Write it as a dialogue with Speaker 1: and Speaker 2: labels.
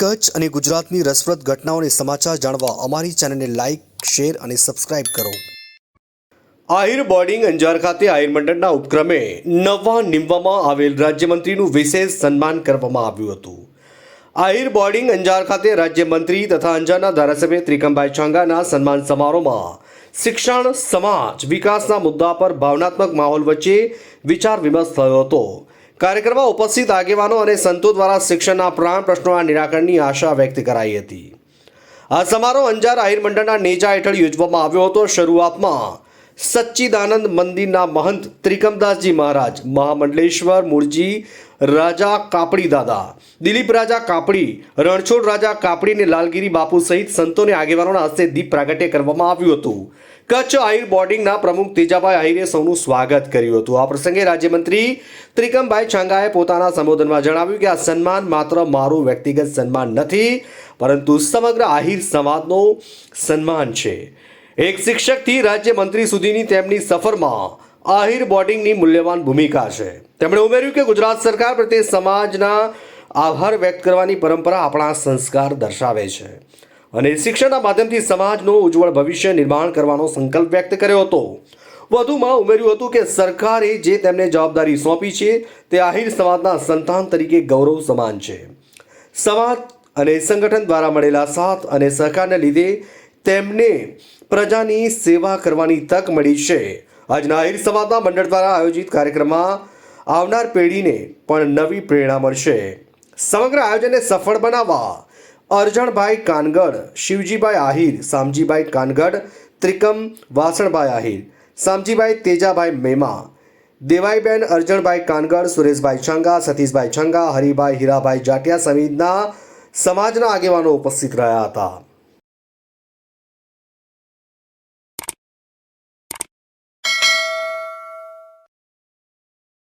Speaker 1: કચ્છ અને ગુજરાતની રસપ્રદ ઘટનાઓને સમાચાર જાણવા અમારી ચેનલને લાઇક શેર અને સબસ્ક્રાઇબ કરો. આહિર બોર્ડિંગ અંજાર ખાતે આહિર મંડળના ઉપક્રમે નવા નિમવામાં આવેલ રાજ્યમંત્રીનું વિશેષ સન્માન કરવામાં આવ્યું હતું. આહિર બોર્ડિંગ અંજાર ખાતે રાજ્યમંત્રી તથા અંજારના ધારાસભ્ય ત્રિકમભાઈ છાંગાના સન્માન સમારોહમાં શિક્ષણ, સમાજ વિકાસના મુદ્દા પર ભાવનાત્મક માહોલ વચ્ચે વિચાર વિમર્શ થયો હતો. કાર્યક્રમમાં ઉપસ્થિત આગેવાનો અને સંતો દ્વારા શિક્ષણના પ્રાણ પ્રશ્નોના નિરાકરણની આશા વ્યક્ત કરાઈ હતી. આ સમારોહ અંજાર આહિર મંડળના નેજા હેઠળ યોજવામાં આવ્યો હતો. શરૂઆતમાં સચ્ચિદાનંદ મંદિરના મહંત ત્રિકમદાસજી મહારાજ, મહામંડલેશ્વર મૂળજી રાજા કાપડી દાદા, દિલીપ રાજા કાપડી, રણછોડ રાજા કાપડી અને લાલગીરી બાપુ સહિત સંતોને આગેવાનોના હસ્તે દીપ પ્રાગટ્ય કરવામાં આવ્યું હતું. કચ્છ આહિર બોર્ડિંગના પ્રમુખ તેજાભાઈ આહિરે સૌનું સ્વાગત કર્યું હતું. આ પ્રસંગે રાજ્યમંત્રી ત્રિકમભાઈ છાંગાએ પોતાના સંબોધનમાં જણાવ્યું કે આ સન્માન માત્ર મારું વ્યક્તિગત સન્માન નથી, પરંતુ સમગ્ર આહિર સમાજનું સન્માન છે. એક શિક્ષકથી રાજ્યમંત્રી સુધીની તેમની સફરમાં આહિર બોર્ડિંગની મૂલ્યવાન ભૂમિકા છે. તેમણે ઉમેર્યું કે ગુજરાત સરકાર પ્રત્યે સમાજના આભાર વ્યક્ત કરવાની પરંપરા આપણા સંસ્કાર દર્શાવે છે અને શિક્ષણના માધ્યમથી સમાજનું ઉજ્જવળ ભવિષ્ય નિર્માણ કરવાનો સંકલ્પ વ્યક્ત કર્યો હતો. વધુમાં ઉમેર્યું હતું કે સરકારે જે તેમને જવાબદારી સોંપી છે તે આહિર સમાજના સંતાન તરીકે ગૌરવ સમાન છે. સમાજ અને સંગઠન દ્વારા મળેલા સાથ અને સહકારને લીધે તેમને પ્રજાની સેવા કરવાની તક મળી છે. આજના આહિર સમાજના મંડળ દ્વારા આયોજિત કાર્યક્રમમાં આવનાર પેઢીને પણ નવી પ્રેરણા મળશે. સમગ્ર આયોજનને સફળ બનાવવા અરજણભાઈ કાનગડ, શિવજીભાઈ આહિર, સામજીભાઈ કાનગડ, ત્રિકમ વાસણભાઈ આહિર, સામજીભાઈ તેજાભાઈ મેમા, દેવાઈબેન અરજણભાઈ કાનગડ, સુરેશભાઈ છંગા, સતીશભાઈ છંગા, હરિભાઈ હીરાભાઈ જાટિયા સહિતના સમાજના આગેવાનો ઉપસ્થિત રહ્યા હતા.